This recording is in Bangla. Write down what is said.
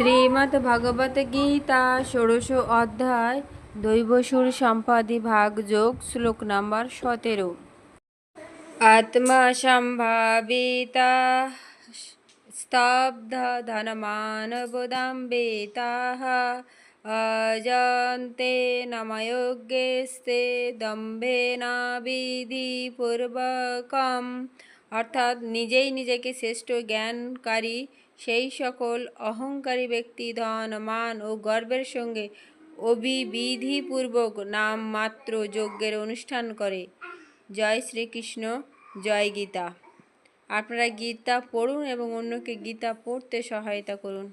শ্রীমদ্ ভগবত গীতা ষোড়শ অধ্যায় দৈবসুর সম্পাদি ভাগ যোগ শ্লোক নাম্বার সতেরো। আত্মা সম্ভাবিতা স্তব্ধ ধনমানবদাম্বেতাः অজন্তে নময়োগ্যস্তে অর্থাৎ নিজেই নিজেকে শ্রেষ্ঠ জ্ঞানকারী সেই সকল অহংকারী ব্যক্তি, ধন, মান ও গর্বের সঙ্গে অভিবিধিপূর্বক নাম মাত্র যজ্ঞের অনুষ্ঠান করে। জয় শ্রীকৃষ্ণ, জয় গীতা। আপনারা গীতা পড়ুন এবং অন্যকে গীতা পড়তে সহায়তা করুন।